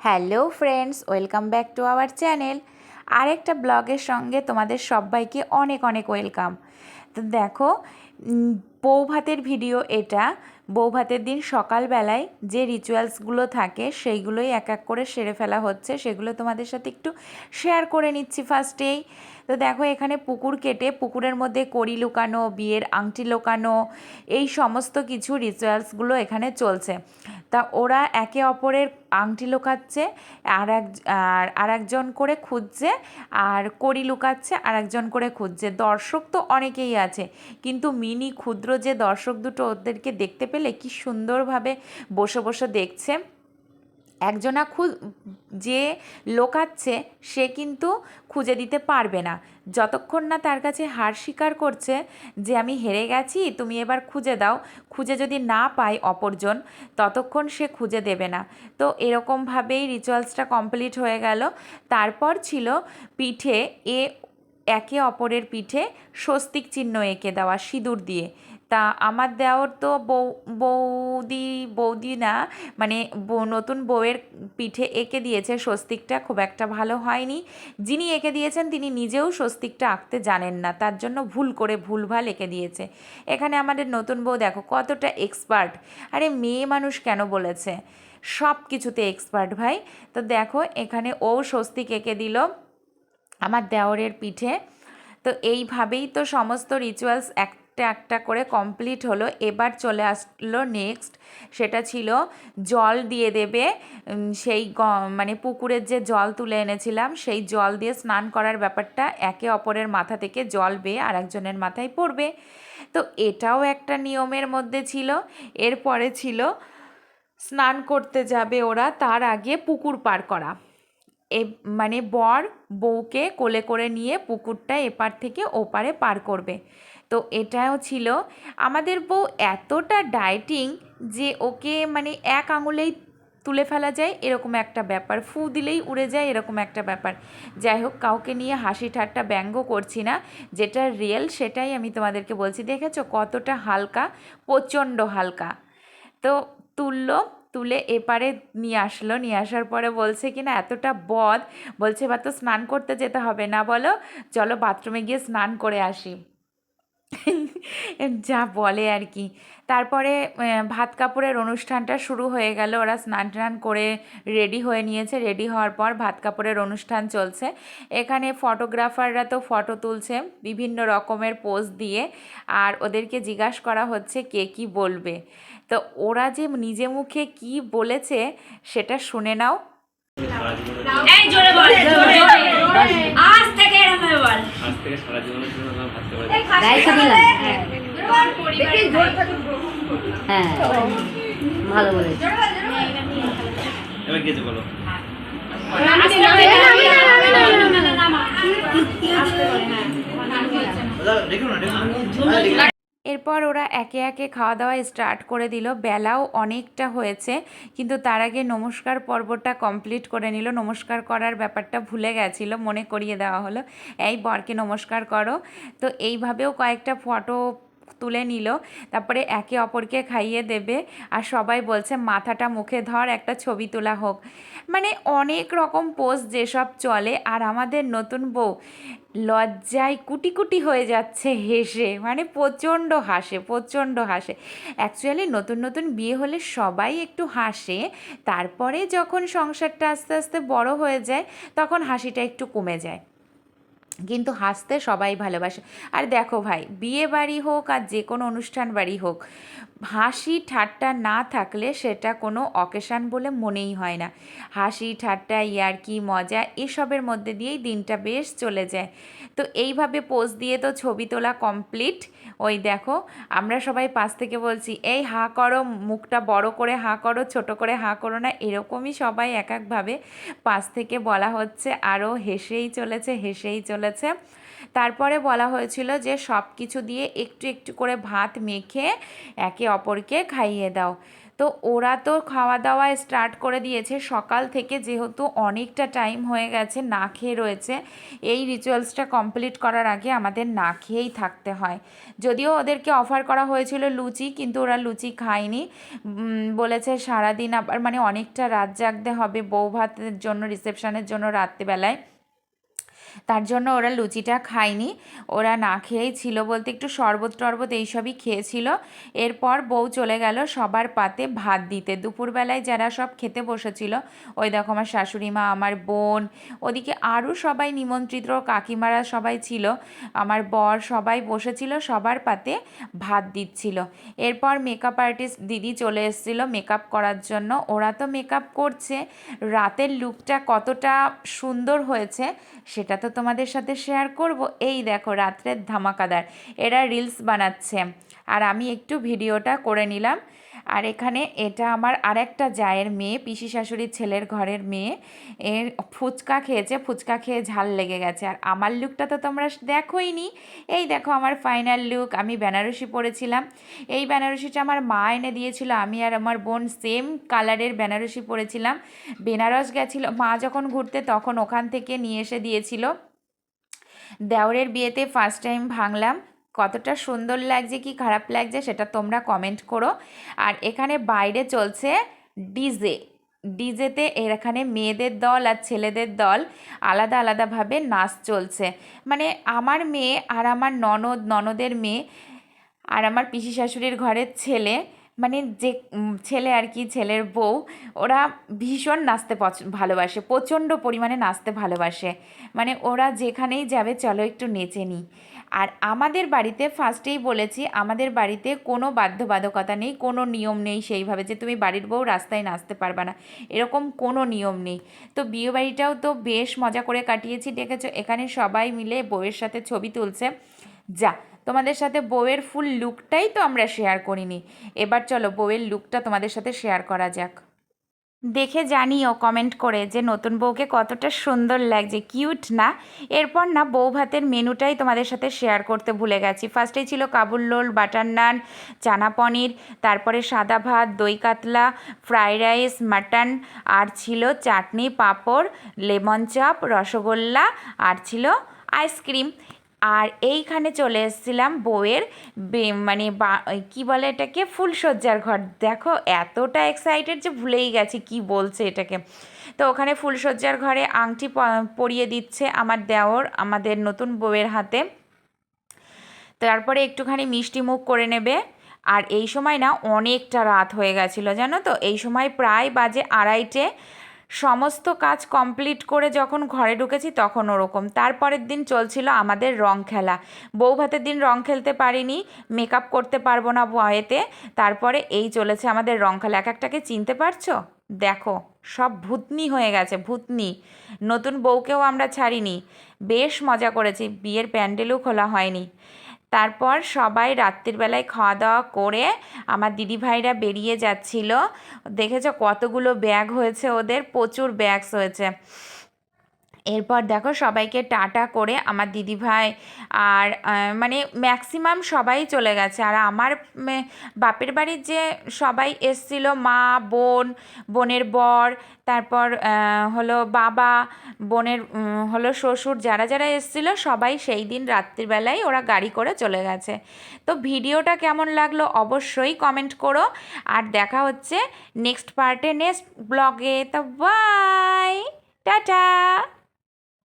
Hello friends welcome back to our channel. আরেকটা ব্লগের সঙ্গে তোমাদের সবাইকে অনেক অনেক ওয়েলকাম। তো দেখো উম, বউ ভাতের ভিডিও এটা। বউ ভাতের দিন সকালবেলায় যে রিচুয়ালসগুলো থাকে সেইগুলোই এক এক করে সেরে ফেলা হচ্ছে। সেগুলো তোমাদের সাথে একটু শেয়ার করে নিচ্ছি ফার্স্টেই তো দেখো এখানে পুকুর কেটে পুকুরের মধ্যে কড়ি লুকানো বিয়ের আংটি লুকানো এই সমস্ত কিছু রিচুয়ালসগুলো এখানে চলছে। তা ওরা একে অপরের আংটি লুকাচ্ছে, আর এক, আর একজন করে খুঁজছে, আর কড়ি লুকাচ্ছে আর একজন করে খুঁজছে। দর্শক তো অনেকেই আছে, কিন্তু মিনি ক্ষুদ্র যে দর্শক দুটো ওদেরকে দেখতে পেলে কি সুন্দরভাবে বসে বসে দেখছে। একজনা খু, যে লোকাচ্ছে, সে কিন্তু খুঁজে দিতে পারবে না। যতক্ষণ না তার কাছে হার স্বীকার করছে যে আমি হেরে গেছি, তুমি এবার খুঁজে দাও। খুঁজে যদি না পায় অপরজন, ততক্ষণ সে খুঁজে দেবে না। তো এরকমভাবেই রিচুয়ালসটা কমপ্লিট হয়ে গেল। তারপর ছিল পিঠে এ, একে অপরের পিঠে স্বস্তিক চিহ্ন এঁকে দেওয়া সিঁদুর দিয়ে। তা আমার দেওর তো বউ, বৌদি বৌদি না মানে নতুন বউয়ের পিঠে এঁকে দিয়েছে, স্বস্তিকটা খুব একটা ভালো হয়নি। যিনি এঁকে দিয়েছেন, তিনি নিজেও স্বস্তিকটা আঁকতে জানেন না, তার জন্য ভুল করে ভুলভাল এঁকে দিয়েছে। এখানে আমাদের নতুন বউ, দেখো কতটা এক্সপার্ট আরে, মেয়ে মানুষ কেন বলেছে? সব কিছুতে এক্সপার্ট ভাই। তো দেখো, এখানে ও স্বস্তিক এঁকে দিল আমার দেওরের পিঠে। তো এইভাবেই তো সমস্ত রিচুয়ালস একটা একটা করে কমপ্লিট হলো। এবার চলে আসলো নেক্সট সেটা ছিল জল দিয়ে দেবে সেই মানে পুকুরের যে জল তুলে এনেছিলাম, সেই জল দিয়ে স্নান করার ব্যাপারটা একে অপরের মাথা থেকে জল বেয়ে আরেকজনের মাথায় পড়বে। তো এটাও একটা নিয়মের মধ্যে ছিল। এরপরে ছিল স্নান করতে যাবে ওরা, তার আগে পুকুর পার করা। এ মানে বর বউকে কোলে করে নিয়ে পুকুরটা এপার থেকে ওপারে পার করবে। তো এটাও ছিল। আমাদের বউ এতটা ডায়েটিং যে ওকে মানে এক আঙুলেই তুলে ফেলা যায়, এরকম একটা ব্যাপার। ফু দিলেই উড়ে যায়, এরকম একটা ব্যাপার। যাই হোক, কাউকে নিয়ে হাসি ঠাট্টা ব্যঙ্গ করছি না। যেটা রিয়েল সেটাই আমি তোমাদেরকে বলছি। দেখেছ কতটা হালকা, প্রচণ্ড হালকা। তো তুললো, তুলে এপারে নিয়ে আসলো। নিয়ে আসার পরে বলছে কি না, এতটা বদ। বলছে, এবার তো স্নান করতে যেতে হবে না বলো। চলো বাথরুমে গিয়ে স্নান করে আসি। যা বলে আর কি। তারপরে ভাত কাপড়ের অনুষ্ঠানটা শুরু হয়ে গেল। ওরা স্নান টান করে রেডি হয়ে নিয়েছে। রেডি হওয়ার পর ভাত কাপড়ের অনুষ্ঠান চলছে। এখানে ফটোগ্রাফাররা তো ফটো তুলছে বিভিন্ন রকমের পোজ দিয়ে। আর ওদেরকে জিজ্ঞাসা করা হচ্ছে, কে কি বলবে? তো ওরা যে নিজে মুখে কি বলেছে, সেটা শুনে নাও এই জোরে বল জোরে আজ থেকে এরকম ভাবে বল আজ থেকে সারা জীবনের জন্য আমার দায়িত্ব দিলাম হ্যাঁ ভালো বলেছে এবার গেছে বলো দেখো না দেখো না এরপর ওরা একে একে খাওয়া দাওয়া স্টার্ট করে দিল। বেলাও অনেকটা হয়েছে, কিন্তু তার আগে নমস্কার পর্বটা কমপ্লিট করে নিল। নমস্কার করার ব্যাপারটা ভুলে গেছিল, মনে করিয়ে দেওয়া হলো। এই বরকে নমস্কার করো। তো এইভাবেও কয়েকটা ফটো তুলে নিল। তারপরে একে অপরকে খাইয়ে দেবে আর সবাই বলছে, মাথাটা মুখে ধর, একটা ছবি তোলা হোক। মানে অনেক রকম পোস্ট যেসব চলে আর আমাদের নতুন বউ লজ্জায় কুটি কুটি হয়ে যাচ্ছে, হেসে। মানে প্রচণ্ড হাসে প্রচণ্ড হাসে। অ্যাকচুয়ালি নতুন নতুন বিয়ে হলে সবাই একটু হাসে। তারপরে যখন সংসারটা আস্তে আস্তে বড় হয়ে যায়, তখন হাসিটা একটু কমে যায়। কিন্তু হাসতে সবাই ভালোবাসে। আর দেখো ভাই, বিয়ে বাড়ি হোক আর যে কোনো অনুষ্ঠান বাড়ি হোক, হাসি ঠাট্টা না থাকলে সেটা কোনো অকেশান বলে মনেই হয় না। হাসি ঠাট্টা, ইয়ার্কি, মজা এসবের মধ্যে দিয়েই দিনটা বেশ চলে যায়। তো এইভাবে পোজ দিয়ে তো ছবি তোলা কমপ্লিট। ওই দেখো, আমরা সবাই পাশ থেকে বলছি, এই হা করো, মুখটা বড় করে হা করো, ছোট করে হা করো না। এরকমই সবাই এক একভাবে পাশ থেকে বলা হচ্ছে, আরও হেসেই চলেছে হেসেই চলেছে। তারপরে বলা হয়েছিল যে সব কিছু দিয়ে একটু একটু করে ভাত মেখে একে অপরকে খাইয়ে দাও। তো ওরা তো খাওয়া দাওয়া স্টার্ট করে দিয়েছে। সকাল থেকে যেহেতু অনেকটা টাইম হয়ে গেছে, না খেয়ে রয়েছে, এই রিচুয়ালসটা কমপ্লিট করার আগে আমাদের না খেয়েই থাকতে হয়। যদিও ওদেরকে অফার করা হয়েছিল লুচি, কিন্তু ওরা লুচি খায়নি। বলেছে সারাদিন আবার মানে অনেকটা রাত জাগতে হবে বউ ভাতের জন্য, রিসেপশনের জন্য রাত্রিবেলায়। তার জন্য ওরা লুচিটা খায়নি। ওরা না খেয়েই ছিল বলতে একটু শরবত টরবত এইসবই খেয়েছিল। এরপর বউ চলে গেল সবার পাতে ভাত দিতে। দুপুরবেলায় যারা সব খেতে বসেছিল, ওই দেখো আমার শাশুড়ি মা, আমার বোন, ওদিকে আরও সবাই নিমন্ত্রিত কাকিমারা সবাই ছিল, আমার বর সবাই বসেছিল, সবার পাতে ভাত দিচ্ছিল। এরপর মেকআপ আর্টিস্ট দিদি চলে এসেছিল মেকআপ করার জন্য। ওরা তো মেকআপ করছে, রাতের লুকটা কতটা সুন্দর হয়েছে, সেটা তো তোমাদের সাথে শেয়ার করব। এই দেখো, রাত্রের ধামাকাদার। এরা রিলস বানাচ্ছে। আর আমি একটু ভিডিওটা করে নিলাম। আর এখানে এটা আমার আরেকটা জায়ের মেয়ে, পিসি শাশুড়ির ছেলের ঘরের মেয়ে। এর ফুচকা খেয়েছে, ফুচকা খেয়ে ঝাল লেগে গেছে। আর আমার লুকটা তো তোমরা দেখোই নি এই দেখো আমার ফাইনাল লুক আমি বেনারসি পরেছিলাম। এই বেনারসিটা আমার মা এনে দিয়েছিল, আমি আর আমার বোন সেম কালারের বেনারসি পরেছিলাম। বেনারস গেছিল, মা যখন ঘুরতে তখন ওখান থেকে নিয়ে এসে দিয়েছিল। দেওরের বিয়েতে ফার্স্ট টাইম ভাঙলাম। কতটা সুন্দর লাগছে, কি খারাপ লাগছে সেটা তোমরা কমেন্ট করো। আর এখানে বাইরে চলছে ডিজে ডিজেতে এর এখানে মেয়েদের দল আর ছেলেদের দল আলাদা আলাদাভাবে নাচ চলছে। মানে আমার মেয়ে আর আমার ননদ, ননদের মেয়ে আর আমার পিসি শাশুড়ির ঘরের ছেলে মানে যে ছেলে আর কি, ছেলের বউ, ওরা ভীষণ নাচতে পছ- ভালোবাসে, প্রচণ্ড পরিমাণে নাচতে ভালোবাসে। মানে ওরা যেখানেই যাবে, চলো একটু নেচে নিই। আর আমাদের বাড়িতে ফার্স্টেই বলেছি, আমাদের বাড়িতে কোনো বাধ্যবাধকতা নেই, কোনো নিয়ম নেই সেইভাবে যে তুমি বাড়ির বউ রাস্তায় নাচতে পারবে না, এরকম কোনো নিয়ম নেই। তো বিয়েবাড়িটাও তো বেশ মজা করে কাটিয়েছি, দেখেছ? এখানে সবাই মিলে বউয়ের সাথে ছবি তুলছে। যা, তোমাদের সাথে বউয়ের ফুল লুকটাই তো আমরা শেয়ার করিনি। এবার চলো, বউয়ের লুকটা তোমাদের সাথে শেয়ার করা যাক। দেখে জানিও কমেন্ট করে যে নতুন বউকে কতটা সুন্দর লাগছে। কিউট না? এরপর না বউ ভাতের মেনুটাই তোমাদের সাথে শেয়ার করতে ভুলে গেছি। ফার্স্টেই ছিল কাবুল লোল বাটার নান চানা পনির, তারপরে সাদা ভাত, দই কাতলা ফ্রাইড রাইস মাটন আর ছিল চাটনি, পাঁপড় লেমন চপ রসগোল্লা, আর ছিল আইসক্রিম আর এইখানে চলে এসেছিলাম বউয়ের মানে কী বলে এটাকে? ফুলসজ্জার ঘর। দেখো, এতটা এক্সাইটেড যে ভুলেই গেছি কি বলছে এটাকে। তো ওখানে ফুলসজ্জার ঘরে আংটি পরিয়ে দিচ্ছে আমার দেওর, আমাদের নতুন বউয়ের হাতে। তারপরে একটুখানি মিষ্টি মুখ করে নেবে। আর এই সময় না, অনেকটা রাত হয়ে গেছিল, জানো তো? এই সময় প্রায় বাজে আড়াইটে। সমস্ত কাজ কমপ্লিট করে যখন ঘরে ঢুকেছি তখন ওরকম। তারপরের দিন চলছিল আমাদের রং খেলা। বউ ভাতের দিন রং খেলতে পারিনি মেকআপ করতে পারব না ভয়েতে তারপরে এই চলেছে আমাদের রং খেলা। এক একটাকে চিনতে পারছ? দেখো, সব ভূতনি হয়ে গেছে, ভূতনি। নতুন বউকেও আমরা ছাড়িনি। বেশ মজা করেছি, বিয়ের প্যান্ডেলও খোলা হয়নি। তারপর সবাই রাত্রিবেলায় খাওয়া দাওয়া করে আমার দিদিভাইরা বেরিয়ে যাচ্ছিল। দেখেছ কতগুলো ব্যাগ হয়েছে ওদের? প্রচুর ব্যাগস হয়েছে। এরপর দেখো সবাইকে টাটা করে আমার দিদিভাই আর মানে ম্যাক্সিমাম সবাই চলে গেছে। আর আমার বাপের বাড়ির যে সবাই এসছিল, মা, বোন, বোনের বর, তারপর হলো বাবা, বোনের হলো শ্বশুর, যারা যারা এসছিল সবাই সেই দিন রাত্রিবেলায় ওরা গাড়ি করে চলে গেছে। তো ভিডিওটা কেমন লাগল অবশ্যই কমেন্ট করো। আর দেখা হচ্ছে নেক্সট পার্টে নেক্সট ব্লগে তো বাই টাটা!